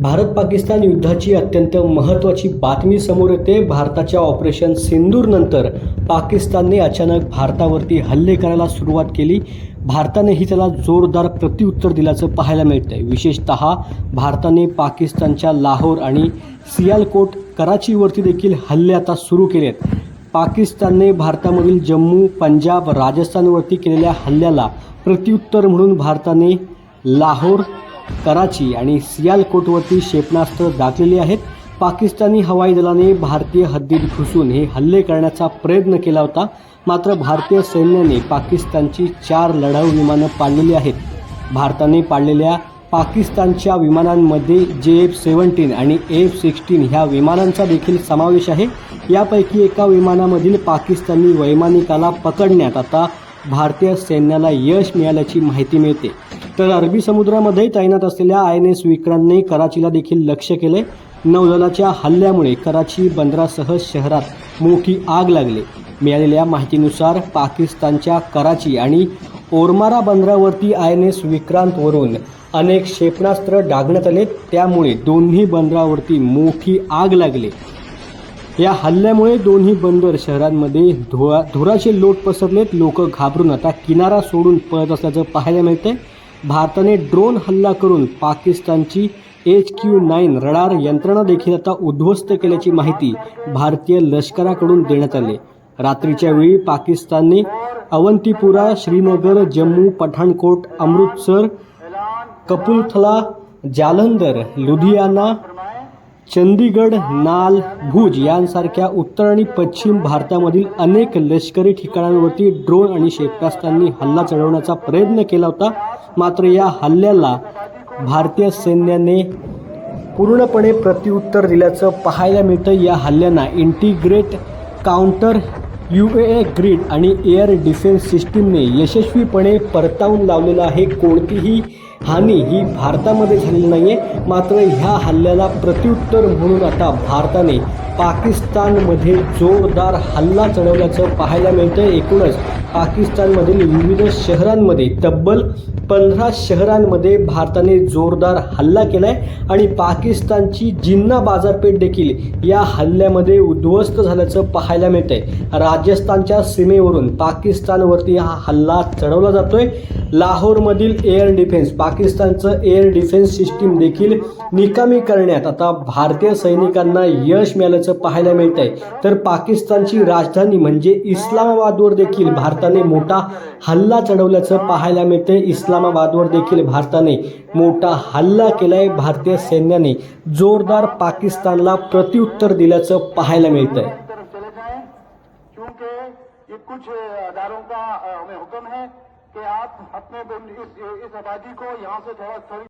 भारत पाकिस्तान युद्धाची अत्यंत महत्त्वाची बातमी समोर येते. भारताच्या ऑपरेशन सिंदूरनंतर पाकिस्तानने अचानक भारतावरती हल्ले करायला सुरुवात केली. भारतानेही त्याला जोरदार प्रत्युत्तर दिल्याचं पाहायला मिळतंय. विशेषतः भारताने पाकिस्तानच्या लाहोर आणि सियालकोट कराचीवरती देखील हल्ले आता सुरू केले आहेत पाकिस्तानने भारतामधील जम्मू पंजाब राजस्थानवरती केलेल्या हल्ल्याला प्रत्युत्तर म्हणून भारताने लाहोर कराची आणि सियालकोटवरती क्षेपणास्त्र दाखलेली आहेत. पाकिस्तानी हवाई दलाने भारतीय हद्दीत घुसून हे हल्ले करण्याचा प्रयत्न केला होता. मात्र भारतीय सैन्याने पाकिस्तानची चार लढाऊ विमानं पाडलेली आहेत. भारताने पाडलेल्या पाकिस्तानच्या विमानांमध्ये जे एफ सेवन्टीन आणि एफ सिक्स्टीन ह्या विमानांचा देखील समावेश आहे. यापैकी एका विमानामधील पाकिस्तानी वैमानिकाला पकडण्यात आता भारतीय सैन्याला यश मिळाल्याची माहिती मिळते. तर अरबी समुद्रामध्ये तैनात असलेल्या आय एन एस विक्रांतने कराचीला देखील लक्ष केले. नौदलाच्या हल्ल्यामुळे कराची बंदरासह शहरात मोठी आग लागली. मिळालेल्या माहितीनुसार पाकिस्तानच्या कराची आणि ओरमारा बंदरावरती आय एन एस विक्रांतवरून अनेक क्षेपणास्त्र डागण्यात आले. त्यामुळे दोन्ही बंदरावरती मोठी आग लागली. या हल्ल्यामुळे दोन्ही बंदर शहरांमध्ये धुरा धुराचे लोट पसरलेत. लोक घाबरून आता किनारा सोडून पळत असल्याचं पाहायला मिळतंय. भारताने ड्रोन हल्ला करून पाकिस्तानची एच क्यू नाईन रडार यंत्रणा देखील आता उद्ध्वस्त केल्याची माहिती भारतीय लष्कराकडून देण्यात आली. रात्रीच्या वेळी पाकिस्तानने अवंतीपुरा श्रीनगर जम्मू पठाणकोट अमृतसर कपूरथला जालंधर लुधियाना चंदीगड नाल भुज यांसारख्या उत्तर आणि पश्चिम भारतामधील अनेक लष्करी ठिकाणांवरती ड्रोन आणि क्षेपणास्त्रांनी हल्ला चढवण्याचा प्रयत्न केला होता. मात्र या हल्ल्याला भारतीय सैन्याने पूर्णपणे प्रत्युत्तर दिल्याचं पाहायला मिळतं. या हल्ल्यांना integrate counter U A A grid आणि एअर डिफेन्स सिस्टीमने यशस्वीपणे परतावून लावलेलं आहे. कोणतीही हानी ही भारतामध्ये झालेली नाही आहे मात्र ह्या हल्ल्याला प्रत्युत्तर म्हणून आता भारताने पाकिस्तानमध्ये जोरदार हल्ला चढवल्याचं पाहायला मिळतं एकूणच पाकिस्तानमधील विविध शहरांमध्ये तब्बल पंधरा शहरांमध्ये भारताने जोरदार हल्ला केला आहे आणि पाकिस्तानची जिन्ना बाजारपेठ देखील या हल्ल्यामध्ये उद्ध्वस्त झाल्याचं पाहायला मिळतं आहे राजस्थानच्या सीमेवरून पाकिस्तानवरती हा हल्ला चढवला जातोय. लाहोरमधील एअर डिफेन्स पाकिस्तानचं एअर डिफेन्स सिस्टीम देखील निकामी करण्यात आता भारतीय सैनिकांना यश मिळाल्याचं पाहायला मिळत आहे तर पाकिस्तानची राजधानी म्हणजे इस्लामाबादवर देखील भारताने मोठा हल्ला चढवल्याचं पाहायला मिळतंय. इस्लामाबादवर देखील भारताने मोठा हल्ला केलाय. भारतीय सैन्याने जोरदार पाकिस्तानला प्रत्युत्तर दिल्याचं पाहायला मिळतंय. तरफ़ चले जाएँ क्योंकि ये कुछ का है कि आप अपने इस, इस आबादी को यहाँ से थोड़ी